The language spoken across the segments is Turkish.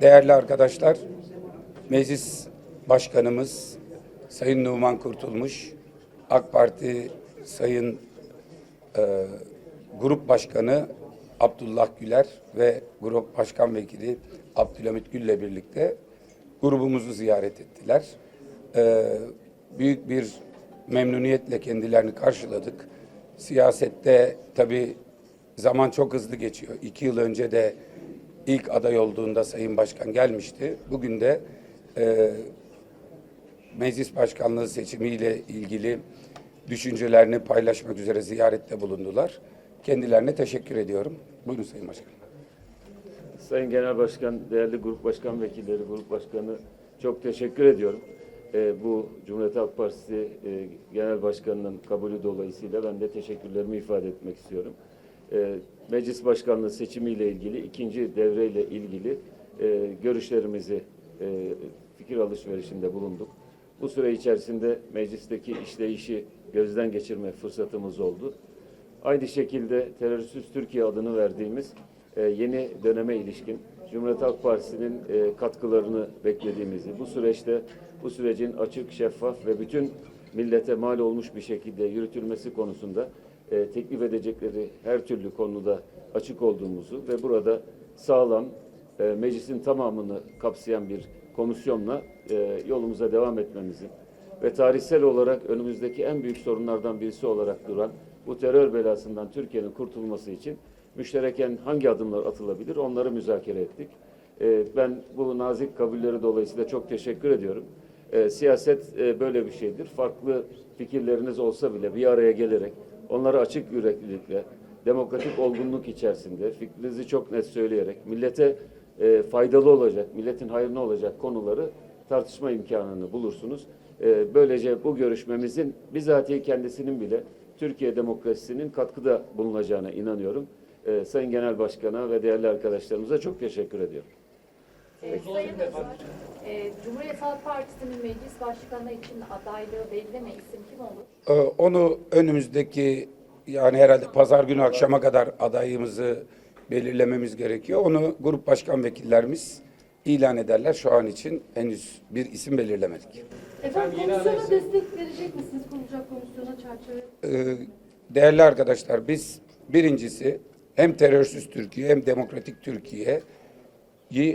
Değerli arkadaşlar, Meclis Başkanımız Sayın Numan Kurtulmuş, AK Parti Sayın e, Grup Başkanı Abdullah Güler ve Grup Başkan Vekili Abdülhamit Gül'le birlikte grubumuzu ziyaret ettiler. E, büyük bir memnuniyetle kendilerini karşıladık. Siyasette tabii zaman çok hızlı geçiyor. İki yıl önce de ilk aday olduğunda Sayın Başkan gelmişti. Bugün de e, meclis başkanlığı seçimiyle ilgili düşüncelerini paylaşmak üzere ziyarette bulundular. Kendilerine teşekkür ediyorum. Buyurun Sayın Başkan. Sayın Genel Başkan, değerli grup başkan vekilleri, grup başkanı çok teşekkür ediyorum. Ee, bu Cumhuriyet Halk Partisi e, Genel Başkanı'nın kabulü dolayısıyla ben de teşekkürlerimi ifade etmek istiyorum. Ee, Meclis Başkanlığı seçimiyle ilgili, ikinci devreyle ilgili e, görüşlerimizi, e, fikir alışverişinde bulunduk. Bu süre içerisinde meclisteki işleyişi gözden geçirme fırsatımız oldu. Aynı şekilde Terörsüz Türkiye adını verdiğimiz e, yeni döneme ilişkin Cumhuriyet Halk Partisi'nin e, katkılarını beklediğimizi, bu süreçte bu sürecin açık, şeffaf ve bütün millete mal olmuş bir şekilde yürütülmesi konusunda e, teklif edecekleri her türlü konuda açık olduğumuzu ve burada sağlam e, meclisin tamamını kapsayan bir komisyonla e, yolumuza devam etmemizin ve tarihsel olarak önümüzdeki en büyük sorunlardan birisi olarak duran bu terör belasından Türkiye'nin kurtulması için müştereken hangi adımlar atılabilir onları müzakere ettik. Ee, ben bu nazik kabulleri dolayısıyla çok teşekkür ediyorum. Ee, siyaset e, böyle bir şeydir. Farklı fikirleriniz olsa bile bir araya gelerek onları açık yüreklilikle, demokratik olgunluk içerisinde fikrinizi çok net söyleyerek millete e, faydalı olacak, milletin hayrına olacak konuları tartışma imkanını bulursunuz. E, böylece bu görüşmemizin bizatihi kendisinin bile Türkiye demokrasisinin katkıda bulunacağına inanıyorum. E, Sayın Genel Başkan'a ve değerli arkadaşlarımıza çok teşekkür ediyorum. Ee, Sayın e, Cumhuriyet Halk Partisi'nin meclis başkanı için adaylığı belirleme isim kim olur? Ee, Onu önümüzdeki yani herhalde pazar günü akşama kadar adayımızı belirlememiz gerekiyor. Onu grup başkan vekillerimiz ilan ederler. Şu an için henüz bir isim belirlemedik. Efendim komisyona destek verecek misiniz kurulacak komisyona çerçeve? Ee, Değerli arkadaşlar biz birincisi hem terörsüz Türkiye hem demokratik Türkiye'yi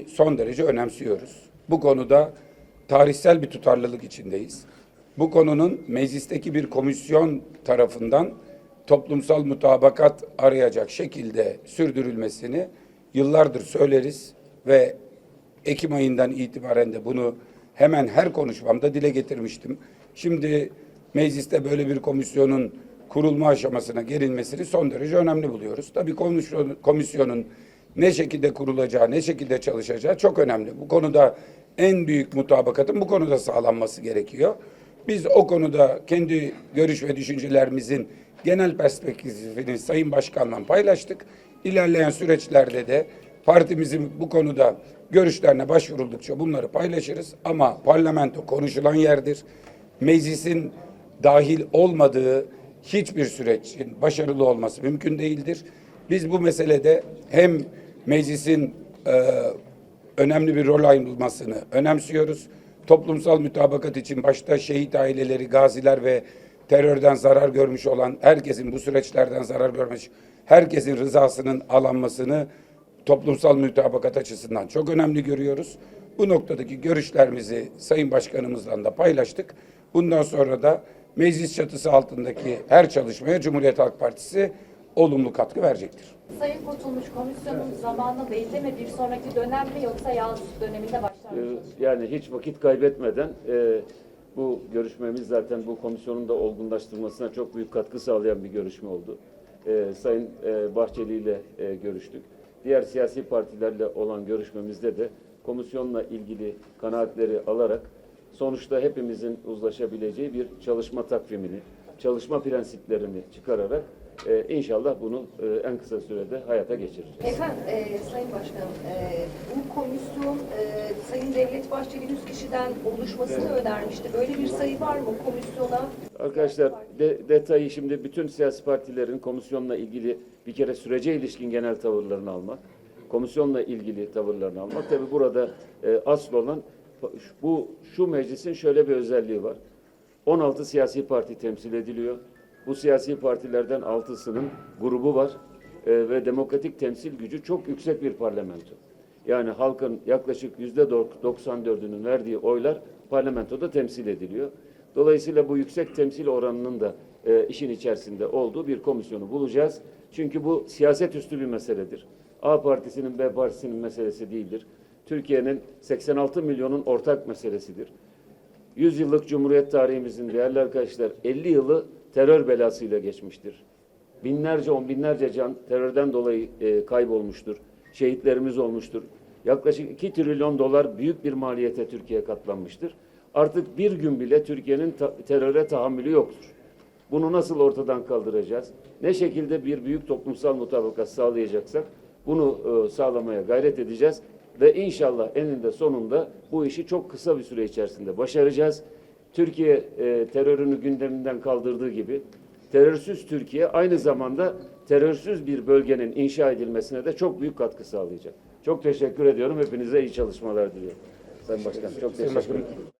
son derece önemsiyoruz. Bu konuda tarihsel bir tutarlılık içindeyiz. Bu konunun meclisteki bir komisyon tarafından toplumsal mutabakat arayacak şekilde sürdürülmesini yıllardır söyleriz ve Ekim ayından itibaren de bunu hemen her konuşmamda dile getirmiştim. Şimdi mecliste böyle bir komisyonun kurulma aşamasına gelinmesini son derece önemli buluyoruz. Tabii komisyon, komisyonun ne şekilde kurulacağı, ne şekilde çalışacağı çok önemli. Bu konuda en büyük mutabakatın bu konuda sağlanması gerekiyor. Biz o konuda kendi görüş ve düşüncelerimizin genel perspektifini Sayın Başkan'la paylaştık. İlerleyen süreçlerde de partimizin bu konuda görüşlerine başvuruldukça bunları paylaşırız. Ama parlamento konuşulan yerdir. Meclisin dahil olmadığı hiçbir sürecin başarılı olması mümkün değildir. Biz bu meselede hem meclisin e, önemli bir rol almasını önemsiyoruz. Toplumsal mütabakat için başta şehit aileleri, gaziler ve terörden zarar görmüş olan herkesin bu süreçlerden zarar görmüş herkesin rızasının alınmasını toplumsal mütabakat açısından çok önemli görüyoruz. Bu noktadaki görüşlerimizi Sayın Başkanımızla da paylaştık. Bundan sonra da meclis çatısı altındaki her çalışmaya Cumhuriyet Halk Partisi olumlu katkı verecektir. Sayın Kurtulmuş komisyonun zamanı belli mi? Bir sonraki dönem mi yoksa yaz döneminde başlar mı? Ee, Yani hiç vakit kaybetmeden e, bu görüşmemiz zaten bu komisyonun da olgunlaştırmasına çok büyük katkı sağlayan bir görüşme oldu. Ee, Sayın e, Bahçeli ile e, görüştük. Diğer siyasi partilerle olan görüşmemizde de komisyonla ilgili kanaatleri alarak sonuçta hepimizin uzlaşabileceği bir çalışma takvimini, çalışma prensiplerini çıkararak e, inşallah bunu e, en kısa sürede hayata geçireceğiz. Efendim e, Sayın Başkanım e, bu komisyon e, Sayın Devlet Bahçeli 100 kişiden oluşmasını önermişti. Böyle bir sayı var mı komisyona? Arkadaşlar de, detayı şimdi bütün siyasi partilerin komisyonla ilgili bir kere sürece ilişkin genel tavırlarını almak, komisyonla ilgili tavırlarını almak. Tabii burada e, asıl olan bu şu meclisin şöyle bir özelliği var. 16 siyasi parti temsil ediliyor. Bu siyasi partilerden 6'sının grubu var E, ve demokratik temsil gücü çok yüksek bir parlamento. Yani halkın yaklaşık yüzde 94'ünün verdiği oylar parlamentoda temsil ediliyor. Dolayısıyla bu yüksek temsil oranının da e, işin içerisinde olduğu bir komisyonu bulacağız. Çünkü bu siyaset üstü bir meseledir. A partisinin B partisinin meselesi değildir. Türkiye'nin 86 milyonun ortak meselesidir. 100 yıllık Cumhuriyet tarihimizin değerli arkadaşlar 50 yılı terör belasıyla geçmiştir. Binlerce, on binlerce can terörden dolayı e, kaybolmuştur. Şehitlerimiz olmuştur. Yaklaşık 2 trilyon dolar büyük bir maliyete Türkiye katlanmıştır. Artık bir gün bile Türkiye'nin ta- teröre tahammülü yoktur. Bunu nasıl ortadan kaldıracağız? Ne şekilde bir büyük toplumsal mutabakat sağlayacaksak bunu e, sağlamaya gayret edeceğiz ve inşallah eninde sonunda bu işi çok kısa bir süre içerisinde başaracağız. Türkiye e, terörünü gündeminden kaldırdığı gibi terörsüz Türkiye aynı zamanda terörsüz bir bölgenin inşa edilmesine de çok büyük katkı sağlayacak. Çok teşekkür ediyorum. Hepinize iyi çalışmalar diliyorum. Sayın Başkan çok teşekkür Başkanım. ederim.